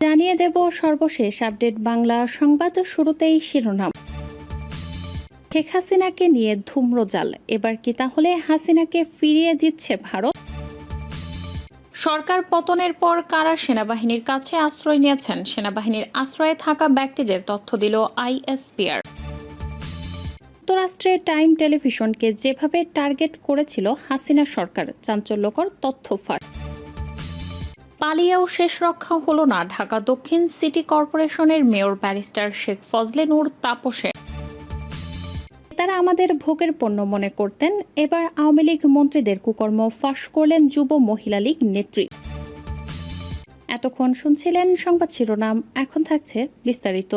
জানিয়ে দেব সর্বশেষ আপডেট বাংলা সংবাদ শুরুতেই শিরোনাম। শেখ হাসিনাকে নিয়ে ধূম্রজাল। এবার কি তাহলে হাসিনাকে ফিরিয়ে দিচ্ছে ভারত? সরকার পতনের পর কারা সেনাবাহিনীর কাছে আশ্রয় নিয়েছেন? সেনাবাহিনীর আশ্রয়ে থাকা ব্যক্তিদের তথ্য দিল আইএসপিআর। যুক্তরাষ্ট্রে টাইম টেলিভিশনকে যেভাবে টার্গেট করেছিল হাসিনা সরকার, চাঞ্চল্যকর তথ্য ফাঁস। পালিয়েও শেষ রক্ষা হলো না ঢাকা দক্ষিণ সিটি কর্পোরেশনের মেয়র ব্যারিস্টার শেখ ফজলে নূর তাপসে। তারা আমাদের ভোগের পণ্য মনে করতেন। এবার আওয়ামী লীগ মন্ত্রীদের কুকর্ম ফাঁস করলেন যুব মহিলা লীগ নেত্রী। এতক্ষণ শুনছিলেন সংবাদ শিরোনাম, এখন থাকছে বিস্তারিত।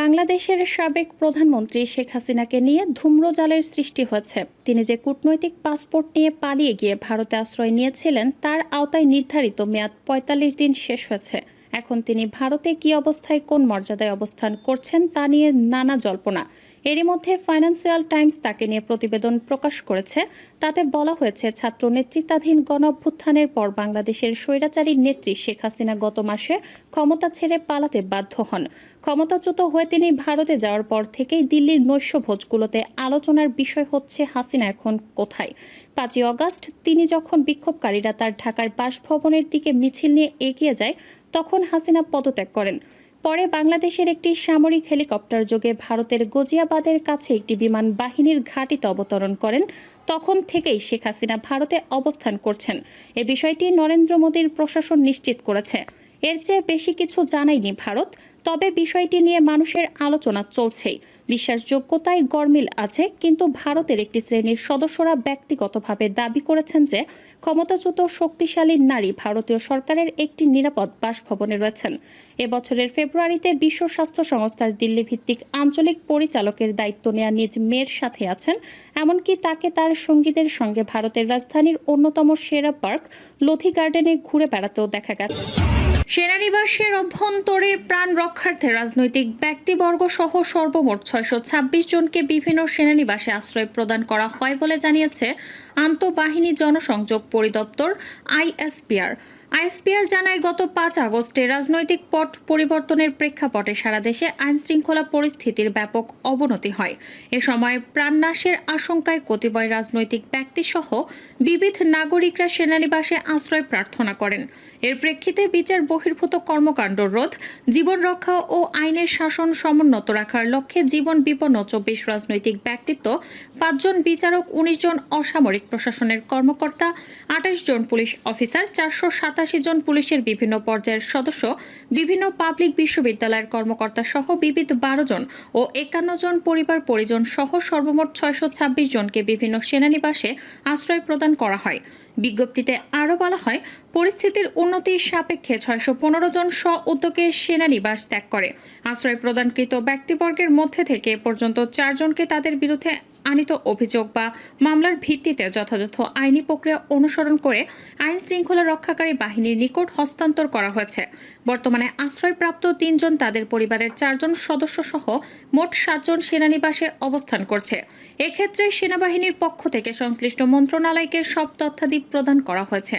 বাংলাদেশের সাবেক প্রধানমন্ত্রী শেখ হাসিনাকে নিয়ে ধূম্রজালের সৃষ্টি হয়েছে। তিনি যে কূটনৈতিক পাসপোর্ট নিয়ে পালিয়ে গিয়ে ভারতে আশ্রয় নিয়েছিলেন, তার আওতায় নির্ধারিত মেয়াদ পঁয়তাল্লিশ দিন শেষ হয়েছে। এখন তিনি ভারতে কি অবস্থায় কোন মর্যাদায় অবস্থান করছেন তা নিয়ে নানা জল্পনা। এরই মধ্যে ফাইন্যান্সিয়াল টাইমস তাকে নিয়ে প্রতিবেদন প্রকাশ করেছে। তাতে বলা হয়েছে, ছাত্র নেতৃত্বাধীন গণ অভ্যুত্থানের পর বাংলাদেশের স্বৈরাচারী নেত্রী শেখ হাসিনা গত মাসে ক্ষমতা ছেড়ে পালাতে বাধ্য হন। ক্ষমতাচ্যুত হয়ে তিনি ভারতে যাওয়ার পর থেকেই দিল্লির নৈশ ভোজগুলোতে আলোচনার বিষয় হচ্ছে, হাসিনা এখন কোথায়? পাঁচই অগাস্ট, তিনি যখন বিক্ষোভকারীরা তার ঢাকার বাসভবনের দিকে মিছিল নিয়ে এগিয়ে যায়, তখন হাসিনা পদত্যাগ করেন। পরে বাংলাদেশের একটি সামরিক হেলিকপ্টার যোগে ভারতের গজিয়াবাদের কাছে একটি বিমান বাহিনীর ঘাঁটিতে অবতরণ করেন, তখন থেকেই শেখ হাসিনা ভারতে অবস্থান করছেন। এ বিষয়টি নরেন্দ্র মোদীর প্রশাসন নিশ্চিত করেছে। এর চেয়ে বেশি কিছু জানায়নি ভারত, তবে বিষয়টি নিয়ে মানুষের আলোচনা চলছেই। বিশ্বাসযোগ্যতায় গরমিল আছে, কিন্তু ভারতের একটি শ্রেণির সদস্যরা ব্যক্তিগতভাবে দাবি করেছেন যে ক্ষমতাচ্যুত শক্তিশালী নারী ভারতীয় সরকারের একটি নিরাপদ বাসভবনে রয়েছেন। এবছরের ফেব্রুয়ারিতে বিশ্ব স্বাস্থ্য সংস্থার দিল্লি ভিত্তিক আঞ্চলিক পরিচালকের দায়িত্ব নেওয়া নিজ মেয়ের সাথে আছেন, এমনকি তাকে তার সঙ্গীদের সঙ্গে ভারতের রাজধানীর অন্যতম সেরা পার্ক লথি গার্ডেনে ঘুরে বেড়াতেও দেখা গেছে। সেনানিবাসের অভ্যন্তরে প্রাণ রক্ষার্থে রাজনৈতিক ব্যক্তিবর্গ সহ সর্বমোট ছয়শো ছাব্বিশ জনকে বিভিন্ন সেনানিবাসে আশ্রয় প্রদান করা হয় বলে জানিয়েছে আন্তঃবাহিনী জনসংযোগ পরিদপ্তর আইএসপিআর আইএসপিআর জানায়, গত পাঁচ আগস্টে রাজনৈতিক পট পরিবর্তনের প্রেক্ষাপটে সারা দেশে আইন শৃঙ্খলা পরিস্থিতির ব্যাপক অবনতি হয়। এ সময় প্রাণনাশের আশঙ্কায় কতিপয় রাজনৈতিক ব্যক্তিসহ বিবিধ নাগরিকরা সেনানিবাসে আশ্রয় প্রার্থনা করেন। এর প্রেক্ষিতে বিচার বহির্ভূত কর্মকাণ্ড রোধ, জীবন রক্ষা ও আইনের শাসন সমুন্নত রাখার লক্ষ্যে জীবন বিপন্ন চব্বিশ রাজনৈতিক ব্যক্তিত্ব, পাঁচজন বিচারক, উনিশ জন অসামরিক প্রশাসনের কর্মকর্তা, আঠাশ জন পুলিশ অফিসার, চারশো সাতাশি জন পুলিশের বিভিন্ন পর্যায়ের সদস্য, বিভিন্ন পাবলিক বিশ্ববিদ্যালয়ের কর্মকর্তা সহ বিবিধ বারো জন ও একান্ন জন পরিবার পরিজন সহ সর্বমোট ছয়শো ছাব্বিশ জনকে বিভিন্ন সেনানিবাসে আশ্রয় প্রদান করা হয়। বিজ্ঞপ্তিতে আরও বলা হয়, পরিস্থিতির উন্নতির সাপেক্ষে ছয়শো পনেরো জন স্ব উদ্যোগে সেনানিবাস ত্যাগ করে। আশ্রয় প্রদানকৃত ব্যক্তিবর্গের মধ্যে থেকে পর্যন্ত চারজনকে তাদের বিরুদ্ধে আনিত অভিযোগ বা মামলার ভিত্তিতে যথাযথ আইনি প্রক্রিয়া অনুসরণ করে আইন শৃঙ্খলা রক্ষাকারী বাহিনীর নিকট হস্তান্তর করা হয়েছে। বর্তমানে আশ্রয়প্রাপ্ত তিনজন তাদের পরিবারের চারজন সদস্য সহ মোট সাতজন সেনানিবাসে অবস্থান করছে। এক্ষেত্রে সেনাবাহিনীর পক্ষ থেকে সংশ্লিষ্ট মন্ত্রণালয়কে সব তথ্যাদি প্রদান করা হয়েছে।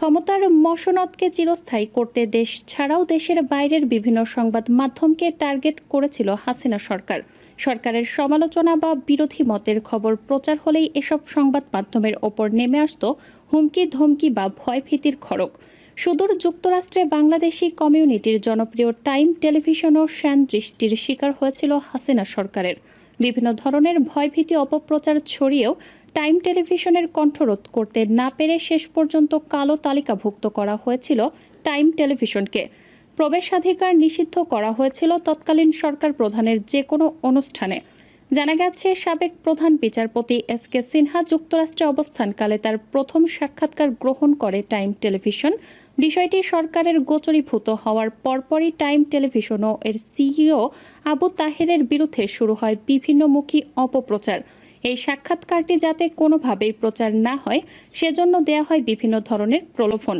ক্ষমতার মসনদকে চিরস্থায়ী করতে দেশ ছাড়াও দেশের বাইরের বিভিন্ন সংবাদ মাধ্যমকে টার্গেট করেছিল হাসিনা সরকার। সরকারের সমালোচনা বা বিরোধী মতের খবর প্রচার হলেই এসব সংবাদ মাধ্যমের ওপর নেমে আসত হুমকি, ধমকি বা ভয়ভীতির খড়ক সুদূর যুক্তরাষ্ট্রে বাংলাদেশি কমিউনিটির জনপ্রিয় টাইম টেলিভিশনও শ্যান দৃষ্টির শিকার হয়েছিল হাসিনা সরকারের। বিভিন্ন ধরনের ভয়ভীতি অপপ্রচার ছড়িয়েও টাইম টেলিভিশনের কণ্ঠরোধ করতে না পেরে শেষ পর্যন্ত কালো তালিকাভুক্ত করা হয়েছিল টাইম টেলিভিশনকে। প্রবেশাধিকার নিষিদ্ধ করা হয়েছিল তৎকালীন সরকার প্রধানের যে কোনো অনুষ্ঠানে। জানা গেছে, সাবেক প্রধান বিচারপতি এস কে সিনহা যুক্তরাষ্ট্রে অবস্থানকালে তার প্রথম সাক্ষাৎকার গ্রহণ করে টাইম টেলিভিশন। বিষয়টি সরকারের গোচরীভূত হওয়ার পরপরই টাইম টেলিভিশন ও এর সিইও আবু তাহেরের বিরুদ্ধে শুরু হয় বিভিন্নমুখী অপপ্রচার। এই সাক্ষাৎকারটি যাতে কোনোভাবেই প্রচার না হয়, সেজন্য দেয়া হয় বিভিন্ন ধরনের প্রলোভন।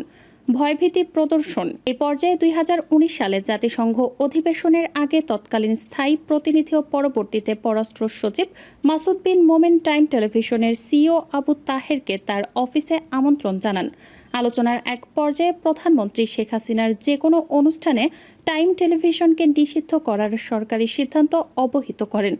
ভয়ভীতি প্রদর্শন। এ পর্যায়ে দুই হাজার উনিশ সালে জাতিসংঘ অধিবেশনের আগে তৎকালীন স্থায়ী প্রতিনিধি ও পরবর্তীতে পররাষ্ট্র সচিব মাসুদ বিন মোমেন টাইম টেলিভিশনের সিও আবু তাহেরকে তার অফিসে আমন্ত্রণ জানান। আলোচনার এক পর্যায়ে প্রধানমন্ত্রী শেখ হাসিনার যে কোনো অনুষ্ঠানে টাইম টেলিভিশনকে নিষিদ্ধ করার সরকারি সিদ্ধান্ত অবহিত করেন।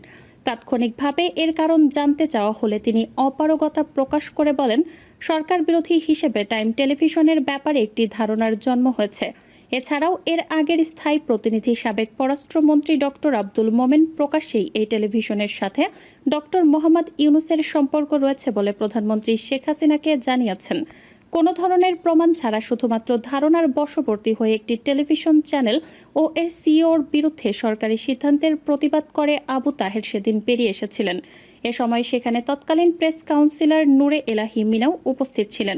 তাৎক্ষণিকভাবে এর কারণ জানতে চাওয়া হলে তিনি অপারগতা প্রকাশ করে বলেন, সরকার বিরোধী হিসেবে টাইম টেলিভিশনের ব্যাপারে একটি ধারণার জন্ম হয়েছে। এছাড়াও এর আগের স্থায়ী প্রতিনিধি সাবেক পররাষ্ট্রমন্ত্রী ডক্টর আব্দুল মোমেন প্রকাশ্যেই এই টেলিভিশনের সাথে ডক্টর মোহাম্মদ ইউনুসের সম্পর্ক রয়েছে বলে প্রধানমন্ত্রী শেখ হাসিনাকে জানিয়েছেন। কোনো ধরনের প্রমাণ ছাড়া শুধুমাত্র ধারণার বশবর্তী হয়ে একটি টেলিভিশন চ্যানেল ও এর সিওর বিরুদ্ধে সরকারি সিদ্ধান্তের প্রতিবাদ করে আবু তাহের সেদিন বেরিয়ে এসেছিলেন। এ সময় সেখানে তৎকালীন প্রেস কাউন্সিলর নূরে এলাহি মিনাও উপস্থিত ছিলেন।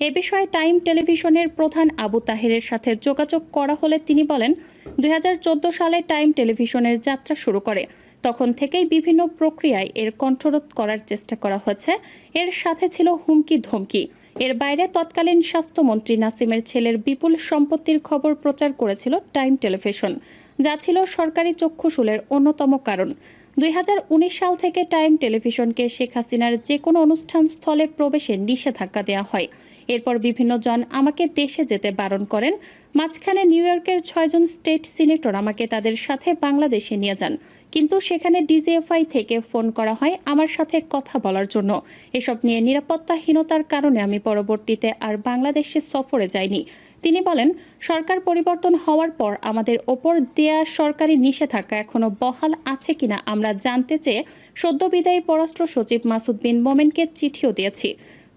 এ বিষয়ে টাইম টেলিভিশনের প্রধান আবু তাহেরের সাথে যোগাযোগ করা হলে তিনি বলেন, দুই হাজার চোদ্দ সালে টাইম টেলিভিশনের যাত্রা শুরু করে। তখন থেকেই বিভিন্ন প্রক্রিয়ায় এর কণ্ঠরোধ করার চেষ্টা করা হয়েছে। এর সাথে ছিল হুমকি ধমকি এর বাইরে তৎকালীন স্বাস্থ্যমন্ত্রী নাসিমের ছেলের বিপুল সম্পত্তির খবর প্রচার করেছিল টাইম টেলিভিশন, যা ছিল সরকারি চক্ষুশুলের অন্যতম কারণ। দুই হাজার উনিশ সাল থেকে টাইম টেলিভিশনকে শেখ হাসিনার যে কোনো অনুষ্ঠান স্থলে প্রবেশে নিষেধাজ্ঞা দেওয়া হয়। এরপর বিভিন্ন জন আমাকে দেশে যেতে বারণ করেন। মাঝখানে নিউ ইয়র্কের ছয়জন স্টেট সিনেটর আমাকে তাদের সাথে বাংলাদেশে নিয়ে যান। কিন্তু সেখানে ডিজিএফআই থেকে ফোন করা হয় আমার সাথে কথা বলার জন্য। এসব নিয়ে নিরাপত্তাহীনতার কারণে আমি পরবর্তীতে আর বাংলাদেশে সফরে যাইনি। তিনি বলেন, সরকার পরিবর্তন হওয়ার পর আমাদের ওপর দেয়া সরকারি নিষেধাজ্ঞা এখনও বহাল আছে কিনা আমরা জানতে চেয়ে সদ্য বিদায়ী পররাষ্ট্র সচিব মাসুদ বিন মোমেনকে চিঠিও দিয়েছি।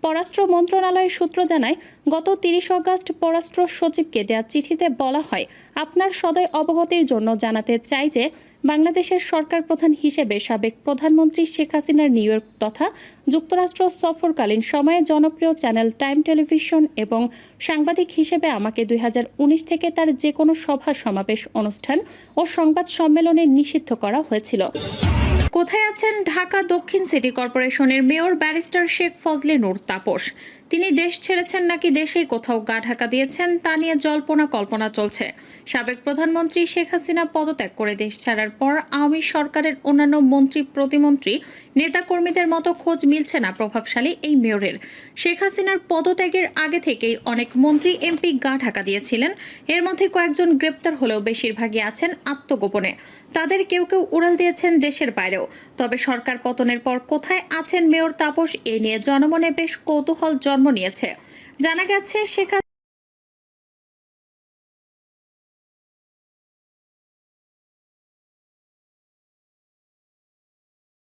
পররাষ্ট্র মন্ত্রণালয়ের সূত্র জানায়, গত তিরিশ অগস্ট পররাষ্ট্র সচিবকে দেওয়া চিঠিতে বলা হয়, আপনার সদয় অবগতির জন্য জানাতে চাই যে, বাংলাদেশের সরকার প্রধান হিসেবে সাবেক প্রধানমন্ত্রী শেখ হাসিনার নিউ ইয়র্ক তথা যুক্তরাষ্ট্র সফরকালীন সময়ে জনপ্রিয় চ্যানেল টাইম টেলিভিশন এবং সাংবাদিক হিসেবে আমাকে দুই হাজার উনিশ থেকে তার যে কোনো সভা সমাবেশ অনুষ্ঠান ও সংবাদ সম্মেলনে নিষিদ্ধ করা হয়েছিল। কোথায় আছেন ঢাকা দক্ষিণ সিটি কর্পোরেশনের মেয়র ব্যারিস্টার শেখ ফজলে নূর তাপস। তিনি দেশ ছেড়েছেন নাকি দেশেই কোথাও গা ঢাকা দিয়েছেন তা নিয়ে জল্পনা কল্পনা চলছে। সাবেক প্রধানমন্ত্রী শেখ হাসিনা পদত্যাগ করে দেশ ছাড়ার পর আওয়ামী সরকারের অন্যান্য মন্ত্রী, প্রতিমন্ত্রী নেতাকর্মীদের মতো খোঁজ মিলছে না প্রভাবশালী এই মেয়রের। শেখ হাসিনার পদত্যাগের আগে থেকেই অনেক মন্ত্রী, এমপি গা ঢাকা দিয়েছিলেন। এর মধ্যে কয়েকজন গ্রেপ্তার হলেও বেশিরভাগই আছেন আত্মগোপনে। তাদের কেউ কেউ উড়াল দিয়েছেন দেশের বাইরেও। তবে সরকার পতনের পর কোথায় আছেন মেয়র তাপস এ নিয়ে জনমনে বেশ কৌতূহল জন্ম নিয়েছে। জানা গেছে, শেখ